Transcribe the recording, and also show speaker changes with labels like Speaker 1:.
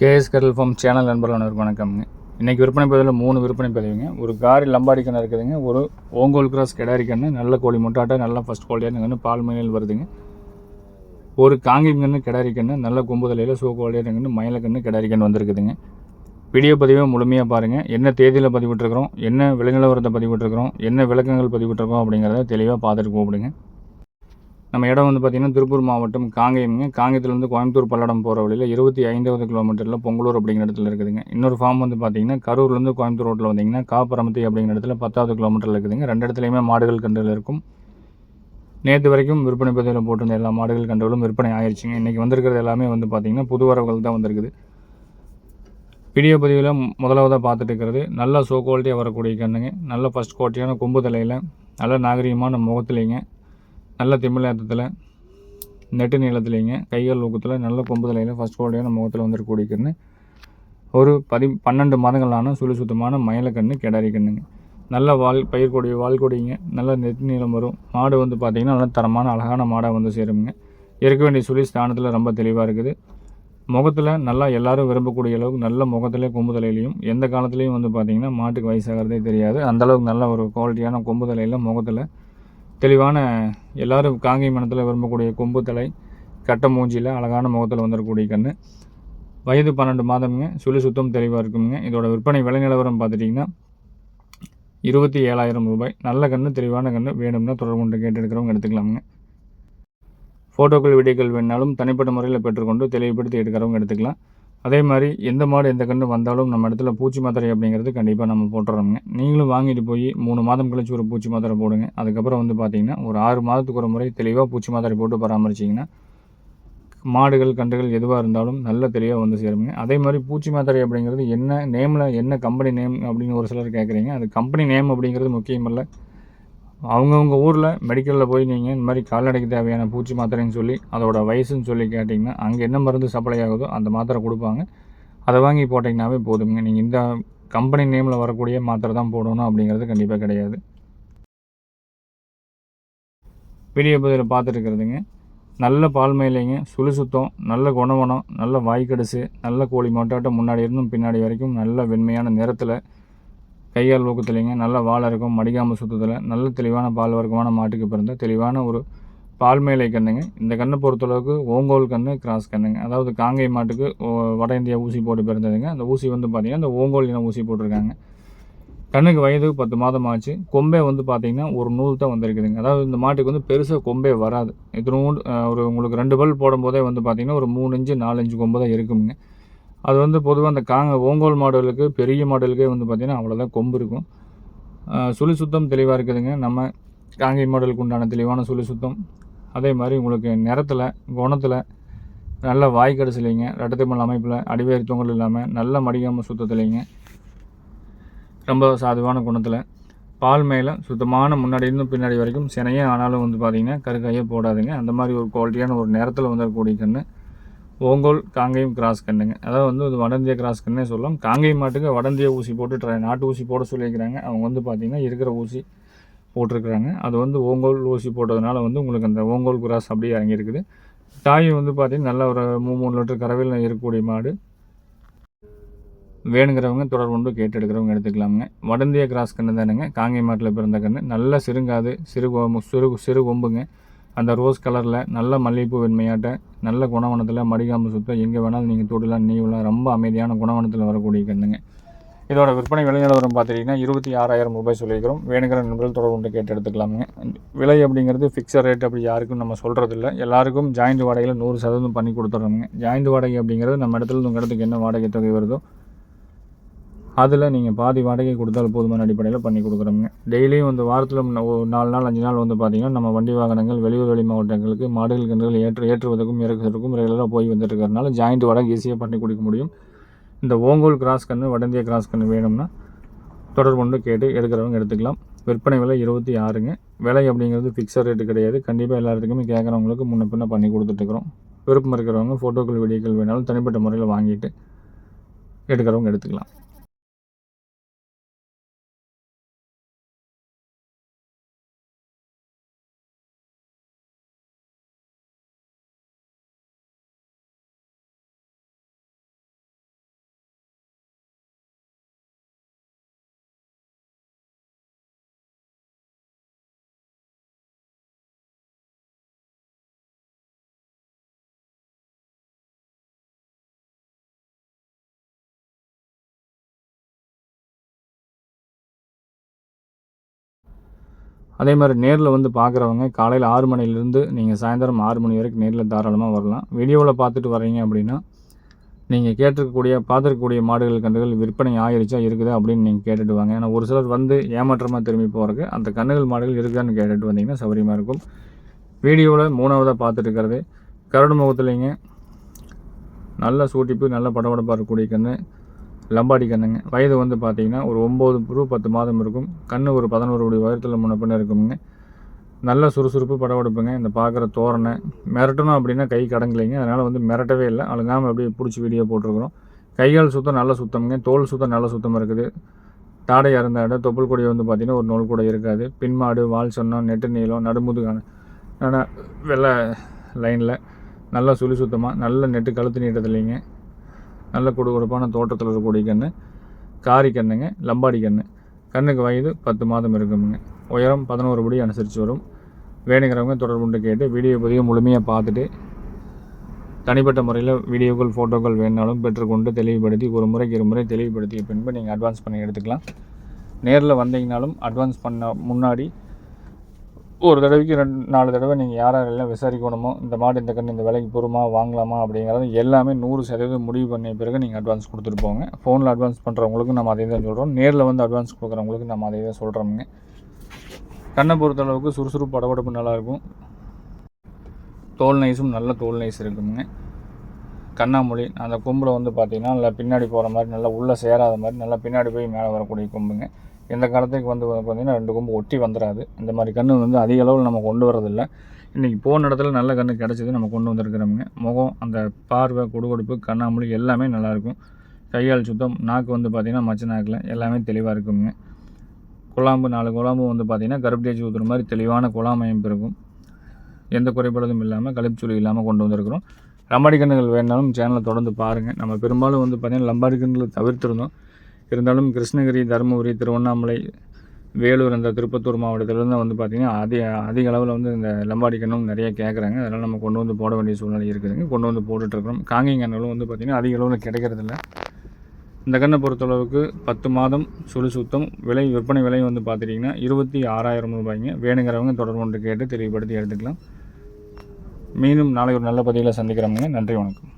Speaker 1: KS கடல் form channel நண்பர்கள் அனைவருக்கும் வணக்கம்ங்க இன்றைக்கி விற்பனை பதிவில் மூணு விற்பனை பதிவுங்க. ஒரு காரி லம்பாடி கண்ணு இருக்குதுங்க. ஒரு ஓங்கோல் கிராஸ் கிடாரி கண்ணு நல்ல கோழி முட்டாட்ட நல்ல ஃபஸ்ட் குவாலிட்டியாக கண்ணு பால் மயில் வருதுங்க. ஒரு காங்கிம் கண்ணு கிடாரி கண்ணு நல்ல கொம்புதலையில் சோ குவாலிட்டியாக கண்ணு மயில கண்ணு கிடாரி கண்ணு வந்திருக்குதுங்க. வீடியோ பதிவை முழுமையாக பாருங்கள் என்ன தேதியில் பதிவிட்டுருக்குறோம் என்ன விலங்கிலவரத்தை பதிவிட்டுருக்குறோம் என்ன விளக்கங்கள் பதிவிட்டுருக்கோம் அப்படிங்கிறத தெளிவாக பார்த்துட்டு கூப்பிடுங்க. நம்ம இடம் வந்து பார்த்திங்கன்னா திருப்பூர் மாவட்டம் காங்கேயம்ங்க. காங்கேயத்துலேருந்து கோயம்புத்தூர் பல்லடம் போகிற வழியில் இருபத்தி ஐந்தாவது கிலோமீட்டரில் பொங்கலூர் அப்படிங்கிற இடத்துல இருக்குதுங்க. இன்னொரு ஃபார்ம் வந்து பார்த்திங்கன்னா கரூர்லேருந்து கோயம்புத்தூர் ரோட்டில் வந்தீங்கன்னா காப்பரமத்தி அப்படிங்கிற இடத்துல பத்தாவது கிலோமீட்டரில் இருக்குதுங்க. ரெண்டு இடத்துலையுமே மாடுகள் கன்றுகள் இருக்கும். நேற்று வரைக்கும் விற்பனை பதிவில் போட்டிருந்த எல்லா மாடுகள் கன்றுகளும் விற்பனை ஆயிடுச்சுங்க இன்றைக்கி வந்திருக்கிறது எல்லாமே வந்து பார்த்திங்கன்னா புது வரவுகள் தான் வந்திருக்குது. வீடியோ பதிவில் முதலாவதாக பார்த்துட்டு இருக்கிறது நல்ல சோ குவாலிட்டியாக வரக்கூடிய கண்ணுங்க நல்ல ஃபஸ்ட் குவாலிட்டியான கொம்பு தலையில் நல்ல நாகரிகமான முகத்துலேங்க. நல்ல திமிழேத்தத்தில் நெட்டு நீளத்துலேங்க கைகள் ஊக்கத்தில் நல்ல கொம்பு தலையில் ஃபஸ்ட் குவாலிட்டியான முகத்தில் வந்துட்டு கன்று ஒரு பதி பன்னெண்டு மாதங்களான சுழி சுத்தமான மயிலக்கன்று கிடாரி கண்ணுங்க. நல்ல வால் பயிர் கொடி வால் கொடிங்க நல்ல நெட்டு நீளம் வரும். மாடு வந்து பார்த்திங்கன்னா நல்ல தரமான அழகான மாடாக வந்து சேருங்க. இருக்க வேண்டிய சுழி ஸ்தானத்தில் ரொம்ப தெளிவாக இருக்குது. முகத்தில் நல்லா எல்லோரும் விரும்பக்கூடிய அளவுக்கு நல்ல முகத்திலே கொம்பு தலையிலையும் எந்த காலத்துலேயும் வந்து பார்த்திங்கன்னா மாட்டுக்கு வயசாகிறதே தெரியாது. அந்தளவுக்கு நல்ல ஒரு குவாலிட்டியான கொம்பு தலையில் முகத்தில் தெளிவான எல்லோரும் காங்கை மனத்தில் விரும்பக்கூடிய கொம்பு தலை கட்ட மூஞ்சியில் அழகான முகத்தில் வந்துடக்கூடிய கன்று வயது பன்னெண்டு மாதமுங்க. சுழி சுத்தம் தெளிவாக இருக்குங்க. இதோட விற்பனை விலை நிலவரம் பார்த்துட்டிங்கன்னா இருபத்தி ஏழாயிரம் ரூபாய். நல்ல கன்று தெளிவான கன்று வேணும்னா தொடர்பு கொண்டு கேட்டு எடுக்கிறவங்க எடுத்துக்கலாமுங்க. ஃபோட்டோக்கள் வீடியோக்கள் வேணாலும் தனிப்பட்ட முறையில் பெற்றுக்கொண்டு தெளிவுபடுத்தி எடுக்கிறவங்க எடுத்துக்கலாம். அதே மாதிரி எந்த மாடு எந்த கன்று வந்தாலும் நம்ம இடத்துல பூச்சி மாத்திரை அப்படிங்கிறது கண்டிப்பாக நம்ம போட்டுறோங்க நீங்களும் வாங்கிட்டு போய் மூணு மாதம் கழிச்சு ஒரு பூச்சி மாத்திரை போடுங்க. அதுக்கப்புறம் வந்து பார்த்திங்கன்னா ஒரு ஆறு மாதத்துக்கு ஒரு முறை தெளிவாக பூச்சி மாத்திரை போட்டு பராமரிச்சிங்கன்னா மாடுகள் கன்றுகள் எதுவாக இருந்தாலும் நல்ல தெளிவாக வந்து சேருங்க. அதே மாதிரி பூச்சி மாத்திரை அப்படிங்கிறது என்ன நேமில் என்ன கம்பெனி நேம் அப்படின்னு ஒரு சிலர் கேட்குறீங்க அது கம்பெனி நேம் அப்படிங்கிறது முக்கியம் அவங்கவுங்க ஊரில் மெடிக்கலில் போய் நீங்கள் இந்த மாதிரி கால்நடைக்கு தேவையான பூச்சி மாத்திரைன்னு சொல்லி அதோட வயசுன்னு சொல்லி கேட்டிங்கன்னா அங்கே என்ன மருந்து சப்ளை ஆகுதோ அந்த மாத்திரை கொடுப்பாங்க. அதை வாங்கி போட்டிங்கனாவே போதுங்க நீங்கள் இந்த கம்பெனி நேமில் வரக்கூடிய மாத்திரை தான் போடணும் அப்படிங்கிறது கண்டிப்பாக கிடையாது. வீடியோ பதிவில் பார்த்துட்டு நல்ல பால் மேலேங்க சுத்தம் நல்ல குணவனம் நல்ல வாய்க்கடிசு நல்ல கோழி மொட்டாட்டம் முன்னாடி இருந்தும் பின்னாடி வரைக்கும் நல்ல வெண்மையான நிறத்தில் கையால் ஊக்கத்துலேங்க நல்ல வாழை இருக்கும் மடிக்காமல் சுத்தத்தில். நல்ல தெளிவான பால் வர்க்கமான மாட்டுக்கு பிறந்த தெளிவான ஒரு பால் மேலை கண்ணுங்க. இந்த கண்ணை பொறுத்தளவுக்கு ஓங்கோல் கண்ணு கிராஸ் கண்ணுங்க. அதாவது காங்கை மாட்டுக்கு வட இந்தியா ஊசி போட்டு பிறந்ததுங்க. அந்த ஊசி வந்து பார்த்திங்கன்னா அந்த ஓங்கோல் இனம் ஊசி போட்டிருக்காங்க. கண்ணுக்கு வயது பத்து மாதம் ஆச்சு. கொம்பே வந்து பார்த்திங்கன்னா ஒரு நூல் தான் வந்திருக்குதுங்க. அதாவது இந்த மாட்டுக்கு வந்து பெருசாக கொம்பே வராது. இத்தினோண்டு ஒரு உங்களுக்கு ரெண்டு பல் போடும்போதே வந்து பார்த்திங்கன்னா ஒரு மூணு இஞ்சு நாலு கொம்பு தான் இருக்குங்க. அது வந்து பொதுவாக அந்த காங்க ஓங்கோல் மாடலுக்கு பெரிய மாடலுக்கே வந்து பார்த்திங்கன்னா அவ்வளோதான் கொம்பு இருக்கும். சுழி சுத்தம் தெளிவாக இருக்குதுங்க. நம்ம காங்கை மாடலுக்கு உண்டான தெளிவான சுழி சுத்தம். அதே மாதிரி உங்களுக்கு நிறத்தில் குணத்தில் நல்ல வாய் கடைசிலைங்க ரெட்டத்திமல் அமைப்பில் அடிவேறு தொங்கல் இல்லாமல் நல்ல மடிகாமல் சுத்தத்துலைங்க. ரொம்ப சாதுவான குணத்தில். பால் மேலே சுத்தமான முன்னாடி பின்னாடி வரைக்கும் சினையே ஆனாலும் வந்து பார்த்திங்கன்னா கருக்காயே போடாதுங்க. அந்த மாதிரி ஒரு குவாலிட்டியான ஒரு நேரத்தில் வந்துடக்கூடிய கன்று. ஓங்கோல் காங்கேயம் கிராஸ் கண்ணுங்க. அதாவது வந்து இது வடந்திய கிராஸ் கண்ணே சொல்லலாம் காங்கேயம் மாட்டுக்கு வடந்திய ஊசி போட்டு ட்ரை நாட்டு ஊசி போட சொல்லியிருக்கிறாங்க. அவங்க வந்து பார்த்திங்கன்னா இருக்கிற ஊசி போட்டிருக்கிறாங்க. அது வந்து ஓங்கோல் ஊசி போட்டதுனால வந்து உங்களுக்கு அந்த ஓங்கோல் கிராஸ் அப்படியே இறங்கியிருக்குது. தாய் வந்து பார்த்திங்கன்னா நல்ல ஒரு மூணு மூணு லிட்டர் கறவையில் இருக்கக்கூடிய மாடு. வேணுங்கிறவங்க தொடர் கொண்டு கேட்டு எடுக்கிறவங்க எடுத்துக்கலாமுங்க வடந்திய கிராஸ் கண்ணு தானுங்க. காங்கை மாட்டில் பிறந்த கண்ணு. நல்ல சிறுங்காது சிறு சிறு சிறு கொம்புங்க. அந்த ரோஸ் கலரில் நல்ல மல்லிகைப்பூ வெண்மையாட்ட நல்ல குணவனத்தில் மடிகாம்பு சுத்த எங்கே வேணாலும் நீங்கள் தூடலாம் நீவலாம் ரொம்ப அமைதியான குணவனத்தில் வரக்கூடிய கண்ணுங்க இதோட விற்பனை விலைநிலவரம் பார்த்தீங்கன்னா பார்த்துட்டிங்கன்னா இருபத்தி ஆறாயிரம் ரூபாய் சொல்லிக்கிறோம் வேணுங்கிற நண்பர்கள் தொடர்பு கொண்டு கேட்டு எடுத்துக்கலாமுங்க. விலை அப்படிங்கிறது ஃபிக்ஸட் ரேட் அப்படி யாருக்கும் நம்ம சொல்கிறதில்ல எல்லாருக்கும் ஜாயிண்ட் வாடகையில் நூறு சதவீதம் பண்ணி கொடுத்துட்றோங்க ஜாயிண்ட் வாடகை அப்படிங்கிறது நம்ம இடத்துல உங்கள் இடத்துக்கு என்ன வாடகை தொகை வருதோ அதில் நீங்கள் பாதி வாடகை கொடுத்தாலும் போதுமான அடிப்படையில் பண்ணி கொடுக்குறோங்க டெய்லியும் வந்து வாரத்தில் நாலு நாள் அஞ்சு நாள் வந்து பார்த்திங்கன்னா நம்ம வண்டி வாகனங்கள் வெளியூர் வெளி மாவட்டங்களுக்கு மாடுகள் கன்றுகள் ஏற்று ஏற்றுவதற்கும் இறக்குவதற்கும் ரெகுலராக போய் வந்துட்டு இருக்கிறதுனால ஜாயிண்ட் வாடகை ஈஸியாக பண்ணி கொடுக்க முடியும். இந்த ஓங்கோல் கிராஸ் கன்று வடந்திய கிராஸ் கன்று வேணும்னா தொடர்பு கொண்டு கேட்டு எடுக்கிறவங்க எடுத்துக்கலாம். விற்பனை விலை இருபத்தி ஆறுங்க. விலை அப்படிங்கிறது ஃபிக்ஸட் ரேட்டு கிடையாது. கண்டிப்பாக எல்லாத்துக்குமே கேட்குறவங்களுக்கு முன்ன பின்ன பண்ணி கொடுத்துட்ருக்குறோம் விருப்பம் இருக்கிறவங்க ஃபோட்டோக்கள் வீடியோக்கள் வேணாலும் தனிப்பட்ட முறையில் வாங்கிட்டு எடுக்கிறவங்க எடுத்துக்கலாம். அதே மாதிரி நேரில் வந்து பார்க்குறவங்க காலையில் ஆறு மணிலேருந்து நீங்கள் சாயந்தரம் ஆறு மணி வரைக்கும் நேரில் தாராளமாக வரலாம். வீடியோவில் பார்த்துட்டு வர்றீங்க அப்படின்னா நீங்கள் கேட்டிருக்கக்கூடிய பார்த்துருக்கக்கூடிய மாடுகள் கன்றுகள் விற்பனை ஆயிடுச்சா இருக்குது அப்படின்னு நீங்கள் கேட்டுட்டு வாங்க. ஏன்னா ஒரு சிலர் வந்து ஏமாற்றமாக திரும்பி போகிறக்கு அந்த கன்றுகள் மாடுகள் இருக்குதான்னு கேட்டுட்டு வந்தீங்கன்னா சௌகரியமாக இருக்கும். வீடியோவில் மூணாவதாக பார்த்துட்டு இருக்கிறது கரடு முகத்துலேங்க நல்ல சூட்டிப்பு நல்ல படபடப்பாக இருக்கக்கூடிய கன்று லம்பாடி கண்ணுங்க. வயது வந்து பார்த்தீங்கன்னா ஒரு ஒம்பது டு பத்து மாதம் இருக்கும். கண்ணு ஒரு பதினோரு கோடி உயரத்தில் முன்ன பின்ன இருக்குங்க நல்ல சுறுசுறுப்பு படபடப்புங்க. இந்த பார்க்குற தோரணை. மிரட்டணும் அப்படின்னா கை கடங்கலைங்க அதனால் வந்து மிரட்டவே இல்லை. அழுங்காமல் அப்படியே பிடிச்சி வீடியோ போட்டிருக்கிறோம். கைகள் சுத்தம் நல்ல சுத்தம்ங்க. தோல் சுத்தம் நல்ல சுத்தமாக இருக்குது. தாடை இறந்த இடம். தொப்புள் கொடி வந்து பார்த்திங்கன்னா ஒரு நூல் கூட இருக்காது. பின்மாடு வால் சொன்னம் நெட்டு நீளம் நடுமுதுகான வெள்ளை லைனில் நல்லா சுழி சுத்தமாக நல்ல நெட்டு கழுத்து நீட்டத்துலேங்க நல்ல கொடு கொடுப்பான தோட்டத்தில் இருக்கக்கூடிய கன்று காரி கண்ணுங்க லம்பாடி கன்று கண்ணுக்கு வயது பத்து மாதம் இருக்குமுங்க. உயரம் பதினோரு படி அனுசரித்து வரும். வேணுங்கிறவங்க தொடர்புண்டு கேட்டு வீடியோ பதிவு முழுமையாக பார்த்துட்டு தனிப்பட்ட முறையில் வீடியோக்கள் ஃபோட்டோக்கள் வேணாலும் பெற்றுக்கொண்டு தெளிவுபடுத்தி ஒரு முறைக்கு இரு முறை தெளிவுபடுத்திய பின்பு நீங்கள் அட்வான்ஸ் பண்ணி எடுத்துக்கலாம். நேரில் வந்தீங்கனாலும் அட்வான்ஸ் பண்ண முன்னாடி ஒரு தடவைக்கு ரெண்டு நாலு தடவை நீங்கள் யார் யாரெல்லாம் விசாரிக்கணுமோ இந்த மாடு இந்த கன்று இந்த விலைக்கு பொறுமா வாங்கலாமா அப்படிங்கிறது எல்லாமே நூறு சதவீதம் முடிவு பண்ணிய பிறகு நீங்கள் அட்வான்ஸ் கொடுத்துட்டு போங்க. ஃபோனில் அட்வான்ஸ் பண்ணுறவங்களுக்கு நம்ம அதே தான் சொல்கிறோம் நேரில் வந்து அட்வான்ஸ் கொடுக்குறவங்களுக்கு நம்ம அதே தான் சொல்கிறோமுங்க கண்ணை பொறுத்தளவுக்கு சுறுசுறுப்பு படபடப்பு நல்லாயிருக்கும் தோல் நைஸும் நல்ல தோல் நைஸ் இருக்குங்க. கண்ணாமொழி அந்த கொம்பில் வந்து பார்த்திங்கன்னா நல்லா பின்னாடி போகிற மாதிரி நல்லா உள்ளே சேராத மாதிரி நல்லா பின்னாடி போய் மேலே வரக்கூடிய கொம்புங்க. இந்த காலத்துக்கு வந்து பார்த்திங்கன்னா ரெண்டு கொம்பு ஒட்டி வந்துடாது இந்த மாதிரி கன்று வந்து அதிக அளவில் நம்ம கொண்டு வரதில்லை இன்றைக்கி போன இடத்துல நல்ல கன்று கிடச்சிது நம்ம கொண்டு வந்திருக்கிறோமுங்க. முகம் அந்த பார்வை கொடுகொடுப்பு கண்ணாமொழி எல்லாமே நல்லாயிருக்கும் கையால் சுத்தம் நாக்கு வந்து பார்த்திங்கன்னா மச்ச நாக்கில் எல்லாமே தெளிவாக இருக்குங்க. குழாம்பு நாலு குழாம்பு வந்து பார்த்திங்கன்னா கருப்பு ஊற்றுற மாதிரி தெளிவான குழாம் அமைப்பு இருக்கும். எந்த குறைபாடும் இல்லாமல் கழிப்புச்சுழி இல்லாமல் கொண்டு வந்திருக்கிறோம். லம்பாடி கன்றுகள் வேணாலும் சேனலை தொடர்ந்து பாருங்கள் நம்ம பெரும்பாலும் வந்து பார்த்திங்கன்னா லம்பாடி கன்றுகளை தவிர்த்திருந்தோம். இருந்தாலும் கிருஷ்ணகிரி தருமபுரி திருவண்ணாமலை வேலூர் அந்த திருப்பத்தூர் மாவட்டத்திலேருந்து வந்து பார்த்திங்கன்னா அதிக அதிக அளவில் வந்து இந்த லம்பாடி கண்ணும் நிறைய கேட்குறாங்க அதனால் நம்ம கொண்டு வந்து போட வேண்டிய சூழ்நிலை இருக்குதுங்க. கொண்டு வந்து போட்டுட்ருக்குறோம் காங்கிங் கண்ணுகளும் வந்து பார்த்திங்கன்னா அதிக அளவில் கிடைக்கிறதில்ல. இந்த கண்ணை பொறுத்தளவுக்கு பத்து மாதம் சுழி சுத்தம் விலை விற்பனை விலை வந்து பார்த்துட்டிங்கன்னா இருபத்தி ஆறாயிரம் ரூபாய்ங்க. வேணுங்கிறவங்க தொடர்பு கொண்டு கேட்டு தெளிவுபடுத்தி எடுத்துக்கலாம். மீண்டும் நாளை ஒரு நல்ல பதிவில் சந்திக்கிறோமுங்க. நன்றி வணக்கம்.